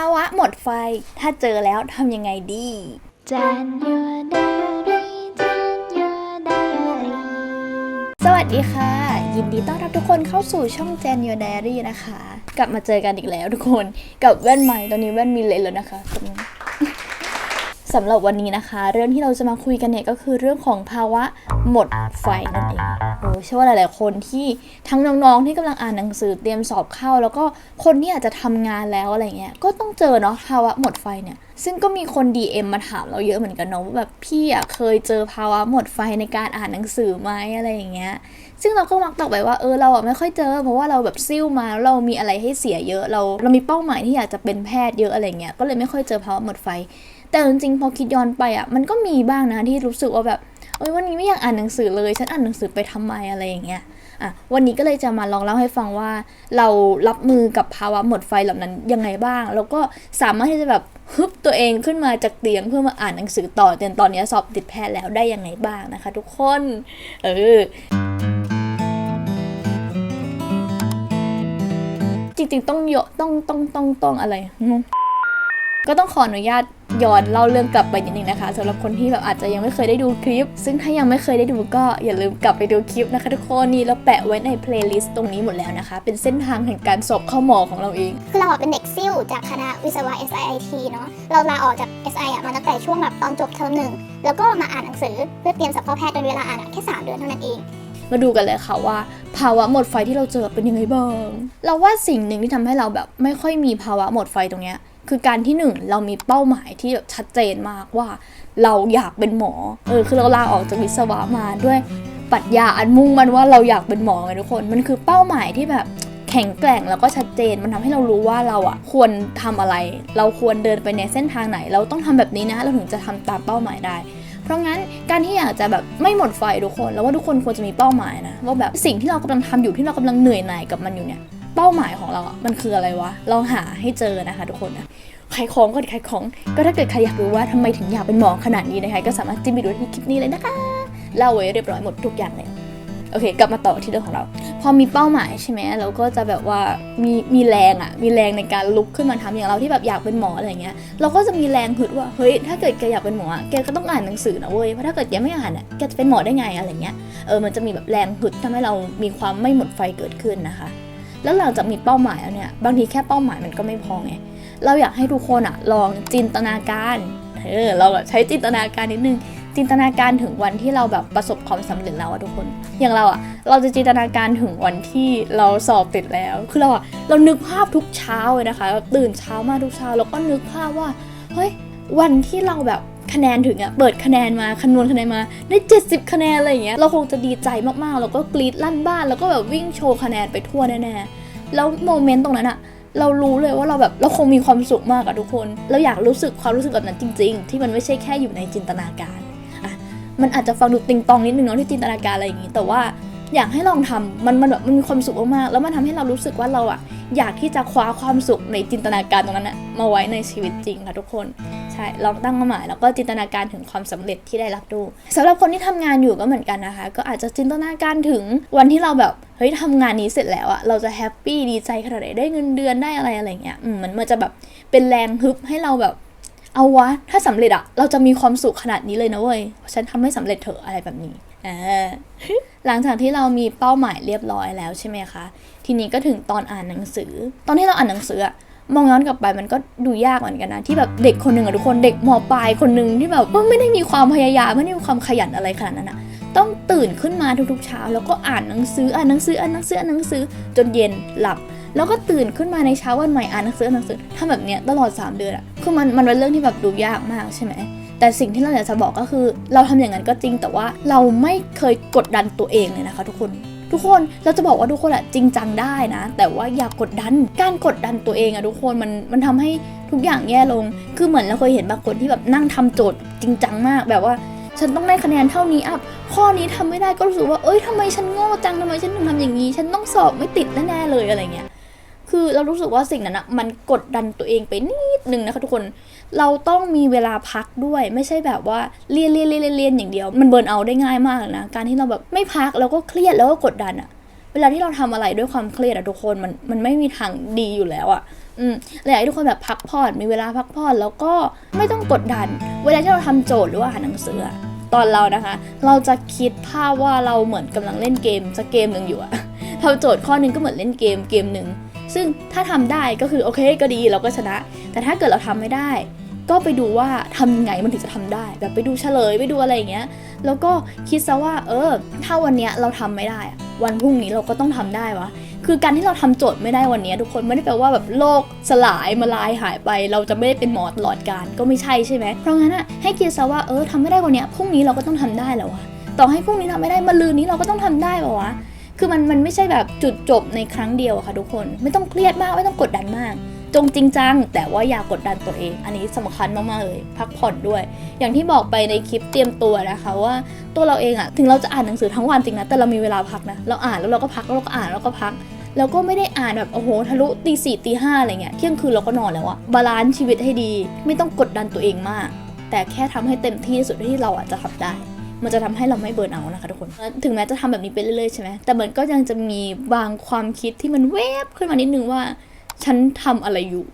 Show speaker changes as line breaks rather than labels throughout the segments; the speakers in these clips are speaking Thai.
าวะหมดไฟ ถ้าเจอแล้วทำยังไงดี
January, January.
สวัสดีค่ะ ยินดีต้อนรับทุกคนเข้าสู่ช่อง Jan Your Diary นะคะ กลับมาเจอกันอีกแล้วทุกคน กับแว่นใหม่ ตอนนี้แว่นมีเลนส์แล้วนะคะตรงนี้ สำหรับวันนี้นะคะ เรื่องที่เราจะมาคุยกันเนี่ยก็คือเรื่องของภาวะหมดไฟนั่นเองโอ้เชื่อว่าหลาย ๆ คนที่ทั้งน้อง ๆ ที่กำลังอ่านหนังสือเตรียมสอบเข้า แล้วก็คนที่อาจจะทำงานแล้วอะไรเงี้ยก็ต้องเจอเนาะภาวะหมดไฟเนี่ยซึ่งก็มีคน DM มาถามเราเยอะเหมือนกันเนาะว่าแบบพี่อะเคยเจอภาวะหมดไฟในการอ่านหนังสือไหมอะไรอย่างเงี้ยซึ่งเราก็มักตอบไปว่าเออเราอะไม่ค่อยเจอ เพราะว่าเราแบบซิ่วมาแล้วเรามีอะไรให้เสียเยอะเราเรามีเป้าหมายที่อยากจะเป็นแพทย์เยอะอะไรเงี้ยก็เลยไม่ค่อยเจอภาวะหมดไฟ แต่จริงๆพอคิดย้อนไปอะมันก็มีบ้างนะที่รู้สึกว่าแบบเอ้ยวันนี้ไม่อยากอ่านหนังสือเลย ฉันอ่านหนังสือไปทำไมอะไรอย่างเงี้ยอะวันนี้ก็เลยจะมาลองเล่าให้ฟังว่า เรารับมือกับภาวะหมดไฟเหล่านั้นยังไงบ้าง แล้วก็สามารถที่จะแบบฮึบตัวเองขึ้นมาจากเตียงเพื่อมาอ่านหนังสือต่อจนตอนนี้สอบติดแพทย์แล้วได้ยังไงบ้างนะคะ ทุกคนเออจริงๆต้องโยต้องต้องต้องต้องอะไรงง ก็ต้องขออนุญาตย้อนเล่าเรื่องกลับไปนิดนึงนะคะสำหรับคนที่แบบอาจจะยังไม่เคยได้ดูคลิป ซึ่งถ้ายังไม่เคยได้ดูก็อย่าลืมกลับไปดูคลิปนะคะทุกคนนี่เราแปะไว้ในเพลย์ลิสต์ตรงนี้หมดแล้วนะคะ เป็นเส้นทางแห่งการสอบเข้าหมอของเราเอง
คือเราอะเป็นเด็กซิ่วจากคณะวิศวะ SIIT เนาะเราลาออกจาก SI อะมาตั้งแต่ช่วงแบบตอนจบเทอมหนึ่งแล้วก็มาอ่านหนังสือเพื่อเตรียมสอบเข้าแพทย์โดยเวลาอ่านอะแค่3เดือนเท่านั้นเอง
มาดูกันเลยค่ะว่า ภาวะหมดไฟที่เราเจอเป็นยังไงบ้างเราว่าสิ่งหนึ่งที่ทำให้เราแบบไม่ค่อยมีภาวะหมดไฟตรงเนี้ย คือการที่หนึ่งเรามีเป้าหมายที่แบบชัดเจนมากว่า เราอยากเป็นหมอเออคือเราลาออกจากวิศวะมาด้วยปรัชญาอันมุ่งมันว่าเราอยากเป็นหมอไงทุกคน มันคือเป้าหมายที่แบบแข็งแกร่งแล้วก็ชัดเจนมันทำให้เรารู้ว่าเราอะควรทำอะไร เราควรเดินไปในเส้นทางไหน เราต้องทำแบบนี้นะ เราถึงจะทำตามเป้าหมายได้ เพราะงั้นการที่อยากจะแบบไม่หมดไฟทุกคน แล้วว่าทุกคนควรจะมีเป้าหมายนะว่าแบบสิ่งที่เรากำลังทำอยู่ที่เรากำลังเหนื่อยหน่ายกับมันอยู่เนี่ย เป้าหมายของเราอะมันคืออะไรวะเราหาให้เจอนะคะทุกคนนะขายของก็ขายของก็ถ้าเกิดใครอยากรู้ว่าทำไมถึงอยากเป็นหมอขนาดนี้นะคะก็สามารถจิ้มไปดูที่คลิปนี้เลยนะคะเล่าไว้เรียบร้อยหมดทุกอย่างเลยโอเค กลับมาต่อที่เรื่องของเรา พอมีเป้าหมายใช่ไหมเราก็จะแบบว่ามีมีแรงอะมีแรงในการลุกขึ้นมาทำอย่างเราที่แบบอยากเป็นหมออะไรเงี้ยเราก็จะมีแรงฮึดว่าเฮ้ยถ้าเกิดแกอยากเป็นหมอแกก็ต้องอ่านหนังสือนะเว้ยเพราะถ้าเกิดแกไม่อ่านอะแกจะเป็นหมอได้ไงอะไรเงี้ยเออมันจะมีแบบแรงฮึดทำให้เรามีความไม่หมดไฟเกิดขึ้นนะคะ แล้วหลังจากมีเป้าหมายแล้วเนี่ยบางทีแค่เป้าหมายมันก็ไม่พอไงเราอยากให้ทุกคนอะลองจินตนาการเออเราแบบใช้จินตนาการนิดนึงจินตนาการถึงวันที่เราแบบประสบความสำเร็จแล้วอะทุกคน อย่างเราอะเราจะจินตนาการถึงวันที่เราสอบติดแล้ว คือเราอะเรานึกภาพทุกเช้าเลยนะคะ ตื่นเช้ามาทุกเช้าแล้วก็นึกภาพว่า เฮ้ย วันที่เราแบบ คะแนนถึงอะเปิดคะแนนมาคำนวณคะแนนมาได้ 70 คะแนนอะไรอย่างเงี้ยเราคงจะดีใจมากๆ แล้วก็กรี๊ดลั่นบ้าน แล้วก็แบบวิ่งโชว์คะแนนไปทั่วแน่ๆแล้วโมเมนต์ตรงนั้นอะเรารู้เลยว่าเราแบบเราคงมีความสุขมากอะทุกคน เราอยากรู้สึกความรู้สึกแบบนั้นจริง ๆ ที่มันไม่ใช่แค่อยู่ในจินตนาการอะมันอาจจะฟังดูติงตองนิดนึงเนาะที่จินตนาการอะไรอย่างนี้ แต่ว่าอยากให้ลองทำมันมันแบบมันมีความสุขมากๆแล้วมันทำให้เรารู้สึกว่าเราอะอยากที่จะคว้าความสุขในจินตนาการตรงนั้นอะมาไว้ในชีวิตจริงค่ะทุกคน ใช่ลองตั้งเป้าหมายแล้วก็จินตนาการถึงความสำเร็จที่ได้รับดูสำหรับคนที่ทำงานอยู่ก็เหมือนกันนะคะ ก็อาจจะจินตนาการถึงวันที่เราแบบเฮ้ยทำงานนี้เสร็จแล้วอะเราจะแฮปปี้ดีใจขนาดไหนได้เงินเดือนได้อะไรอะไรเงี้ยอืมมันมันจะแบบเป็นแรงฮึบให้เราแบบเอาวะ ถ้าสำเร็จอะเราจะมีความสุขขนาดนี้เลยนะเว้ย ฉันทำให้สำเร็จเถอะอะไรแบบนี้อ่าหลังจากที่เรามีเป้าหมายเรียบร้อยแล้วใช่ไหมคะ ทีนี้ก็ถึงตอนอ่านหนังสือ ตอนที่เราอ่านหนังสืออะ มองย้อนกลับไปมันก็ดูยากเหมือนกันนะ ที่แบบเด็กคนหนึ่งอะทุกคนเด็กมปลายคนหนึ่งที่แบบว่าไม่ได้มีความพยายามไม่ได้มีความขยันอะไรขนาดนั้นอะต้องตื่นขึ้นมาทุกๆเช้า แล้วก็อ่านหนังสืออ่านหนังสืออ่านหนังสืออ่านหนังสือจนเย็นหลับ แล้วก็ตื่นขึ้นมาในเช้าวันใหม่อ่านหนังสืออ่านหนังสือทำแบบเนี้ยตลอด 3 เดือนอะคือมันมันเป็นเรื่องที่แบบดูยากมากใช่ไหมแต่สิ่งที่เราอยากจะบอกก็คือ เราทำอย่างนั้นก็จริงแต่ว่าเราไม่เคยกดดันตัวเองเลยนะคะ ทุกคน ทุกคนเราจะบอกว่าทุกคนอะจริงจังได้นะ แต่ว่าอย่ากกดดัน การกดดันตัวเองอะทุกคนมันมันทำให้ทุกอย่างแย่ลง คือเหมือนเราเคยเห็นบางคนที่แบบนั่งทำโจทย์จริงจังมากแบบว่าฉันต้องได้คะแนนเท่านี้อัพข้อนี้ทำไม่ได้ก็รู้สึกว่า เอ้ยทำไมฉันโง่จังทำไมฉันถึงทำอย่างนี้ ฉันต้องสอบไม่ติดแน่ๆเลยอะไรเงี้ย คือเรารู้สึกว่าสิ่งนั้นอะมันกดดันตัวเองไปนิดนึงนะคะทุกคนเราต้องมีเวลาพักด้วย ไม่ใช่แบบว่าเรียนเรียนเรียนเรียนอย่างเดียว มันเบิร์นเอาได้ง่ายมากนะการที่เราแบบไม่พักแล้วก็เครียดแล้วก็กดดันอะเวลาที่เราทำอะไรด้วยความเครียดอะทุกคนมันมันไม่มีทางดีอยู่แล้วอะอืมเลยอยากให้ทุกคนแบบพักผ่อนมีเวลาพักผ่อนแล้วก็ไม่ต้องกดดัน เวลาที่เราทำโจทย์หรือว่าอ่านหนังสืออะตอนเรานะคะ เราจะคิดภาพว่าเราเหมือนกำลังเล่นเกมสักเกมหนึ่งอยู่อะทำโจทย์ข้อหนึงก็เหมือนเล่นเกมเกมหนึ่ง ซึ่งถ้าทำได้ก็คือโอเคก็ดีเราก็ชนะ แต่ถ้าเกิดเราทำไม่ได้ ก็ไปดูว่าทำยังไงมันถึงจะทำได้ แบบไปดูเฉลยไปดูอะไรอย่างเงี้ย แล้วก็คิดซะว่า เออ ถ้าวันเนี้ยเราทำไม่ได้อะวันพรุ่งนี้เราก็ต้องทำได้วะคือการที่เราทำโจทย์ไม่ได้วันเนี้ยทุกคนไม่ได้แปลว่าแบบโลกสลายมาลายหายไป เราจะไม่ได้เป็นหมอตลอดการก็ไม่ใช่ใช่ไหมเพราะงั้นอะให้คิดซะว่าเออทำไม่ได้วันเนี้ยพรุ่งนี้เราก็ต้องทำได้แล้ววะต่อให้พรุ่งนี้ทำไม่ได้มาลืนนี้เราก็ต้องทำได้ปะวะ คือมันมันไม่ใช่แบบจุดจบในครั้งเดียวค่ะทุกคน ไม่ต้องเครียดมากไม่ต้องกดดันมาก จงจริงจัง แต่ว่าอย่ากดดันตัวเอง อันนี้สำคัญมากๆเลย พักผ่อนด้วย อย่างที่บอกไปในคลิปเตรียมตัวนะคะว่าตัวเราเองอะถึงเราจะอ่านหนังสือทั้งวันจริงนะแต่เรามีเวลาพักนะเราอ่านแล้วเราก็พักแล้วเราก็อ่านแล้วก็พักแล้วก็ไม่ได้อ่านแบบโอ้โหทะลุตีสี่ตีห้าอะไรเงี้ยเที่ยงคืนเราก็นอนแล้วอะบาลานซ์ชีวิตให้ดี ไม่ต้องกดดันตัวเองมาก แต่แค่ทำให้เต็มที่ที่สุดที่เราอาจจะทำได้ มันจะทำให้เราไม่เบิร์นเอานะคะทุกคน ถึงแม้จะทำแบบนี้ไปเรื่อยๆใช่ไหมแต่มันก็ยังจะมีบางความคิดที่มันแวบขึ้นมานิดนึงว่า ฉันทำอะไรอยู่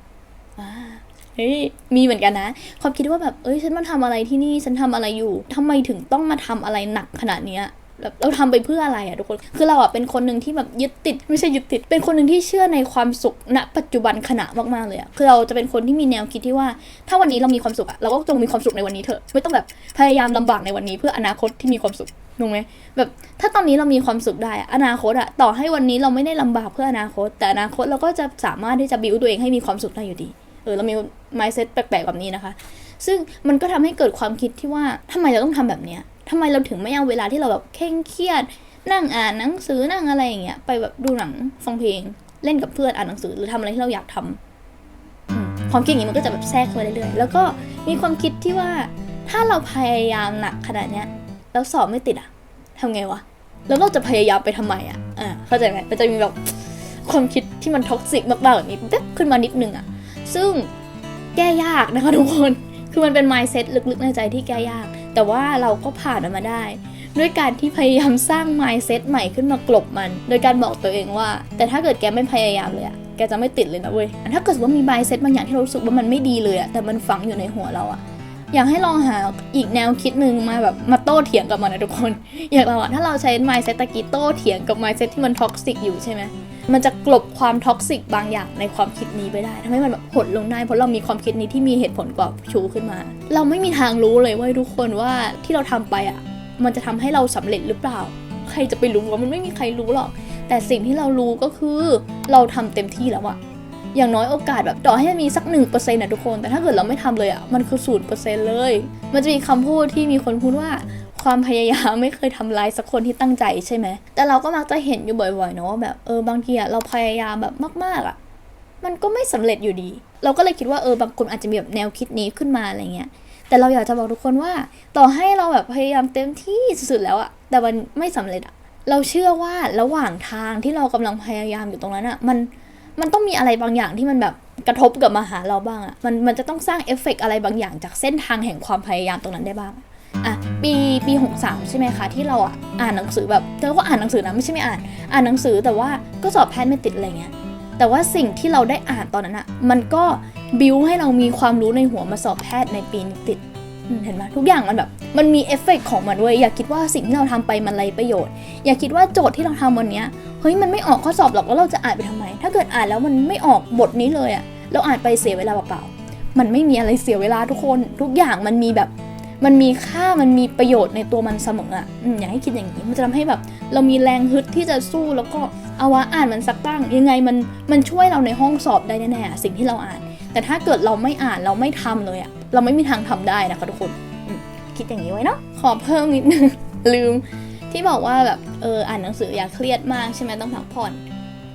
เฮ้ยมีเหมือนกันนะ ความคิดว่าแบบเอ้ยฉันมาทำอะไรที่นี่ฉันทำอะไรอยู่ทำไมถึงต้องมาทำอะไรหนักขนาดเนี้ย แบบเราทำไปเพื่ออะไรอะทุกคน คือเราอะเป็นคนหนึ่งที่แบบยึดติด ไม่ใช่ยึดติด เป็นคนหนึ่งที่เชื่อในความสุขณ ปัจจุบันขณะมากๆเลยอะคือเราจะเป็นคนที่มีแนวคิดที่ว่า ถ้าวันนี้เรามีความสุขอะเราก็จงมีความสุขในวันนี้เถอะไม่ต้องแบบพยายามลำบากในวันนี้ เพื่ออนาคตที่มีความสุขถูกไหมแบบถ้าตอนนี้เรามีความสุขได้อะอนาคตอะต่อให้วันนี้เราไม่ได้ลำบากเพื่ออนาคต แต่อนาคตเราก็จะสามารถที่จะบิวตัวเองให้มีความสุขได้อยู่ดีเออเรามี mindset แปลกๆแบบนี้นะคะ ซึ่งมันก็ทำให้เกิดความคิดที่ว่าทำไมเราต้องทำแบบเนี้ย ทำไมเราถึงไม่เอาเวลาที่เราแบบเคร่งเครียด นั่งอ่านหนังสือนั่งอะไรอย่างเงี้ยไปแบบดูหนังฟังเพลง เล่นกับเพื่อนอ่านหนังสือหรือทำอะไรที่เราอยากทำอืมความคิดอย่างนี้มันก็จะแบบแทรกเข้ามาเรื่อยๆ แล้วก็มีความคิดที่ว่าถ้าเราพยายามหนักขนาดเนี้ยแล้วสอบไม่ติดอะทำไงวะ แล้วเราจะพยายามไปทำไมอะอ่าเข้าใจไหมมันจะมีแบบความคิดที่มันท็อกซิกมากๆแบบนี้เป๊บขึ้นมานิดนึงอะซึ่งแก้ยากนะคะทุกคน คือมันเป็น mindset ลึกๆในใจที่แก้ยาก แต่ว่าเราก็ผ่านมันมาได้ ด้วยการที่พยายามสร้าง mindset ใหม่ขึ้นมากลบมัน โดยการบอกตัวเองว่า แต่ถ้าเกิดแกไม่พยายามเลยอะแกจะไม่ติดเลยนะเว้ยถ้าเกิดว่ามี mindset บางอย่างที่เรารู้สึกว่ามันไม่ดีเลยอะแต่มันฝังอยู่ในหัวเราอะอยากให้ลองหาอีกแนวคิดหนึ่งมาแบบมาโต้เถียงกับมันนะทุกคน อย่างเราอะถ้าเราใช้ mindset ตะกี้โต้เถียงกับ mindset ที่มันท็อกซิกอยู่ใช่ไหม มันจะกลบความท็อกซิกบางอย่างในความคิดนี้ไปได้ทำให้มันแบบหดลงได้เพราะเรามีความคิดนี้ที่มีเหตุผลกอบชูขึ้นมา เราไม่มีทางรู้เลยว่าทุกคนว่าที่เราทำไปอะ มันจะทำให้เราสำเร็จหรือเปล่า ใครจะไปรู้ว่ามันไม่มีใครรู้หรอก แต่สิ่งที่เรารู้ก็คือเราทำเต็มที่แล้วอะอย่างน้อยโอกาสแบบต่อให้มีสักหนึ่งเปอร์เซ็นต์นะทุกคน แต่ถ้าเกิดเราไม่ทำเลยอะมันคือศูนย์เปอร์เซ็นต์เลย มันจะมีคำพูดที่มีคนพูดว่า ความพยายามไม่เคยทำร้ายสักคนที่ตั้งใจใช่ไหม แต่เราก็มักจะเห็นอยู่บ่อยๆเนาะว่าแบบเออบางทีอะเราพยายามแบบมาก ๆอะมันก็ไม่สำเร็จอยู่ดี เราก็เลยคิดว่าเออบางคนอาจจะมีแบบแนวคิดนี้ขึ้นมาอะไรเงี้ย แต่เราอยากจะบอกทุกคนว่า ต่อให้เราแบบพยายามเต็มที่สุดๆแล้วอะแต่มันไม่สำเร็จอะเราเชื่อว่าระหว่างทางที่เรากำลังพยายามอยู่ตรงนั้นอะมันมันต้องมีอะไรบางอย่างที่มันแบบกระทบกับมาหาเราบ้างอะมันมันจะต้องสร้างเอฟเฟกต์อะไรบางอย่างจากเส้นทางแห่งความพยายามตรงนั้นได้บ้าง อะปีปีหกสามใช่ไหมคะที่เราอะอ่านหนังสือแบบเธอก็อ่านหนังสือนะไม่ใช่ไม่อ่าน อ่านหนังสือแต่ว่าก็สอบแพทย์ไม่ติดอะไรเงี้ยแต่ว่าสิ่งที่เราได้อ่านตอนนั้นอะมันก็บิวให้เรามีความรู้ในหัวมาสอบแพทย์ในปีนี้ติดเห็นไหมทุกอย่างมันแบบมันมีเอฟเฟกต์ของมันด้วย อย่าคิดว่าสิ่งที่เราทำไปมันไรประโยชน์ อย่าคิดว่าโจทย์ที่เราทำวันเนี้ยเฮ้ยมันไม่ออกข้อสอบหรอกแล้วเราจะอ่านไปทำไม ถ้าเกิดอ่านแล้วมันไม่ออกบทนี้เลยอะเราอ่านไปเสียเวลาเปล่าๆมันไม่มีอะไรเสียเวลาทุกคน ทุกอย่างมันมีแบบ มันมีค่ามันมีประโยชน์ในตัวมันเสมออะอืมอยากให้คิดอย่างนี้มันจะทำให้แบบ เรามีแรงฮึดที่จะสู้แล้วก็เอาวะอ่านมันสักตั้ง ยังไงมันมันช่วยเราในห้องสอบได้แน่ๆอะสิ่งที่เราอ่าน แต่ถ้าเกิดเราไม่อ่านเราไม่ทำเลยอะเราไม่มีทางทำได้นะคะทุกคนคิดอย่างนี้ไว้เนาะขอเพิ่มนิดนึงลืม ที่บอกว่าแบบเอออ่านหนังสืออย่าเครียดมากใช่ไหมต้องพักผ่อน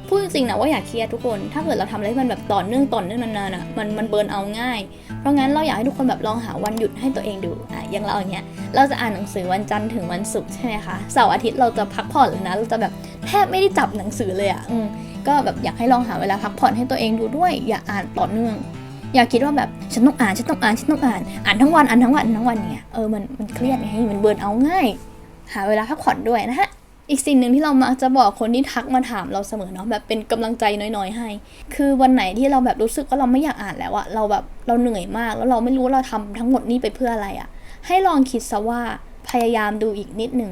พูดจริงๆนะว่าอย่าเครียดทุกคน ถ้าเกิดเราทำอะไรที่มันแบบต่อเนื่องต่อเนื่องนานๆอะมันมันเบิร์นเอาง่าย เพราะงั้นเราอยากให้ทุกคนแบบลองหาวันหยุดให้ตัวเองดูอะอย่างเราอย่างเงี้ยเราจะอ่านหนังสือวันจันทร์ถึงวันศุกร์ใช่ไหมคะเสาร์อาทิตย์เราจะพักผ่อนเลยนะเราจะแบบแทบไม่ได้จับหนังสือเลยอะอืมก็แบบอยากให้ลองหาเวลาพักผ่อนให้ตัวเองดูด้วย อย่าอ่านต่อเนื่อง อย่าคิดว่าแบบฉันต้องอ่านฉันต้องอ่านฉันต้องอ่านอ่านทั้งวันอ่านทั้งวันอ่านทั้งวันเนี่ยเออมันมันเครียดไงมันเบิร์นเอาง่าย หาเวลาพักผ่อนด้วยนะฮะ อีกสิ่งหนึ่งที่เรามักจะบอกคนที่ทักมาถามเราเสมอเนาะแบบเป็นกำลังใจน้อยๆให้ คือวันไหนที่เราแบบรู้สึกว่าเราไม่อยากอ่านแล้วอะเราแบบเราเหนื่อยมาก แล้วเราไม่รู้ว่าเราทำทั้งหมดนี้ไปเพื่ออะไรอะให้ลองคิดซะว่าพยายามดูอีกนิดหนึ่ง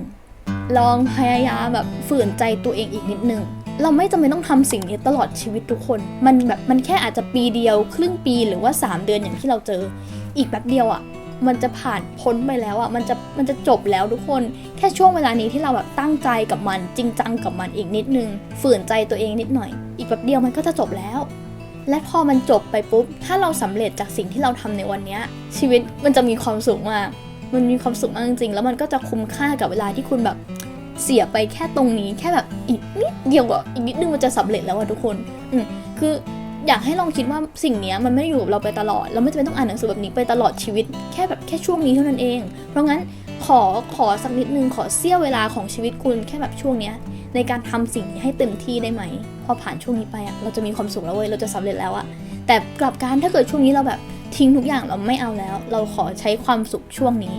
ลองพยายามแบบฝืนใจตัวเองอีกนิดหนึ่งเราไม่จำเป็นต้องทำสิ่งนี้ตลอดชีวิตทุกคน มันแบบมันแค่อาจจะปีเดียว ครึ่งปีหรือว่า 3 เดือนอย่างที่เราเจอ อีกแบบเดียวอะ มันจะผ่านพ้นไปแล้วอะมันจะมันจะจบแล้วทุกคนแค่ช่วงเวลานี้ที่เราแบบตั้งใจกับมันจริงจังกับมันอีกนิดนึง ฝืนใจตัวเองนิดหน่อย อีกแบบเดียวมันก็จะจบแล้ว และพอมันจบไปปุ๊บ ถ้าเราสำเร็จจากสิ่งที่เราทำในวันนี้ชีวิตมันจะมีความสุขมากมันมีความสุขมากจริงๆ แล้วมันก็จะคุ้มค่ากับเวลาที่คุณแบบเสียไปแค่ตรงนี้แค่แบบอีกนิดเดียวอะอีกนิดนึงมันจะสำเร็จแล้วอะทุกคน อืมคือ อยากให้ลองคิดว่าสิ่งนี้มันไม่ได้อยู่กับเราไปตลอด เราไม่จำเป็นต้องอ่านหนังสือแบบนี้ไปตลอดชีวิต แค่แบบแค่ช่วงนี้เท่านั้นเอง เพราะงั้นขอขอสักนิดนึงขอเสี้ยวเวลาของชีวิตคุณแค่แบบช่วงเนี้ยในการทำสิ่งนี้ให้เต็มที่ได้ไหม พอผ่านช่วงนี้ไปอะเราจะมีความสุขแล้วเว้ยเราจะสำเร็จแล้วอะแต่กลับการถ้าเกิดช่วงนี้เราแบบทิ้งทุกอย่างเราไม่เอาแล้ว เราขอใช้ความสุขช่วงนี้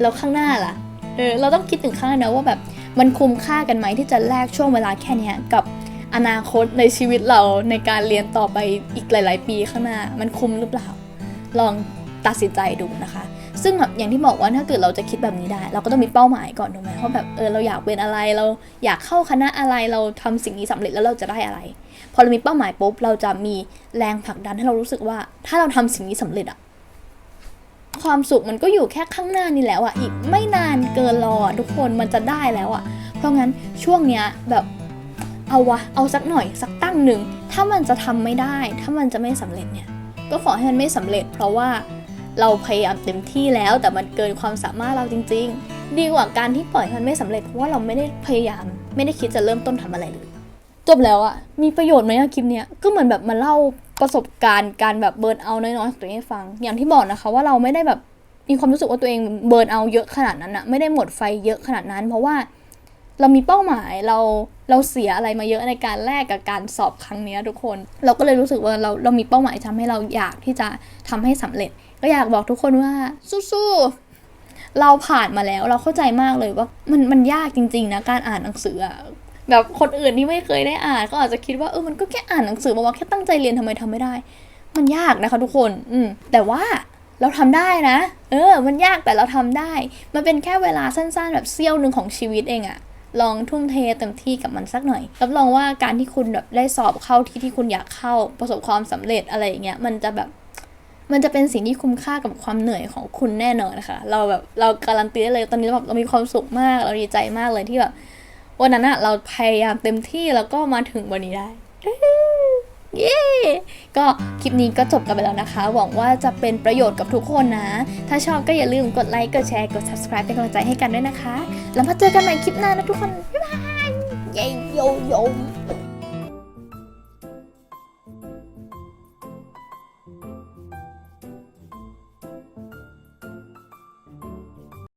แล้วข้างหน้าล่ะเออเราต้องคิดถึงข้างหน้านะว่าแบบมันคุ้มค่ากันไหมที่จะแลกช่วงเวลาแค่นี้กับ อนาคตในชีวิตเราในการเรียนต่อไปอีกหลาย ๆ ปีข้างหน้า มันคุ้มหรือเปล่า ลองตัดสินใจดูนะคะ ซึ่งแบบอย่างที่บอกว่าถ้าเกิดเราจะคิดแบบนี้ได้ เราก็ต้องมีเป้าหมายก่อนถูกไหมว่าแบบเออเราอยากเป็นอะไรเราอยากเข้าคณะอะไรเราทำสิ่งนี้สำเร็จแล้วเราจะได้อะไร พอเรามีเป้าหมายปุ๊บเราจะมีแรงผลักดันให้เรารู้สึกว่า ถ้าเราทำสิ่งนี้สำเร็จอะความสุขมันก็อยู่แค่ข้างหน้านี่แล้วอะอีกไม่นานเกินรอทุกคนมันจะได้แล้วอะเพราะงั้นช่วงเนี้ยแบบ เอาวะ เอาสักหน่อยสักตั้งหนึ่ง ถ้ามันจะทำไม่ได้ ถ้ามันจะไม่สำเร็จเนี่ย ก็ขอให้มันไม่สำเร็จ เพราะว่าเราพยายามเต็มที่แล้ว แต่มันเกินความสามารถเราจริง ๆ ดีกว่าการที่ปล่อยมันไม่สำเร็จเพราะว่าเราไม่ได้พยายาม ไม่ได้คิดจะเริ่มต้นทำอะไรเลยจบแล้วอะมีประโยชน์ไหมอะคลิปเนี้ยก็เหมือนแบบมาเล่าประสบการณ์การแบบเบิร์นเอาน้อยๆของตัวเองให้ฟัง อย่างที่บอกนะคะว่าเราไม่ได้แบบมีความรู้สึกว่าตัวเองเบิร์นเอาเยอะขนาดนั้นอะไม่ได้หมดไฟเยอะขนาดนั้น เพราะว่า เรามีเป้าหมายเราเราเสียอะไรมาเยอะในการแลกกับการสอบครั้งนี้ทุกคน เราก็เลยรู้สึกว่าเราเรามีเป้าหมายทำให้เราอยากที่จะทำให้สำเร็จ ก็อยากบอกทุกคนว่าสู้ๆเราผ่านมาแล้วเราเข้าใจมากเลยว่ามันมันยากจริง ๆ นะการอ่านหนังสืออะแบบคนอื่นที่ไม่เคยได้อ่านก็อาจจะคิดว่าเออมันก็แค่อ่านหนังสือมาว่าแค่ตั้งใจเรียนทำไมทำไม่ได้ มันยากนะคะทุกคน อืมแต่ว่าเราทำได้นะ เออ มันยากแต่เราทำได้ มันเป็นแค่เวลาสั้นๆ แบบเสี้ยวหนึ่งของชีวิตเองอะ ลองทุ่มเทเต็มที่กับมันสักหน่อย รับรองว่าการที่คุณแบบได้สอบเข้าที่ที่คุณอยากเข้าประสบความสำเร็จอะไรอย่างเงี้ยมันจะแบบมันจะเป็นสิ่งที่คุ้มค่ากับความเหนื่อยของคุณแน่นอนนะคะเราแบบเราการันตีได้เลยตอนนี้แบบเรามีความสุขมาก เราดีใจมากเลยที่แบบวันนั้นอะเราพยายามเต็มที่แล้วก็มาถึงวันนี้ได้ เย้ก็คลิปนี้ก็จบกันไปแล้วนะคะ หวังว่าจะเป็นประโยชน์กับทุกคนนะ ถ้าชอบก็อย่าลืมกดไลค์กดแชร์กด subscribe เป็นกำลังใจให้กันด้วยนะคะ แล้วมาเจอกันใหม่คลิปหน้านะทุกคนบ๊ายบายเย้โยโย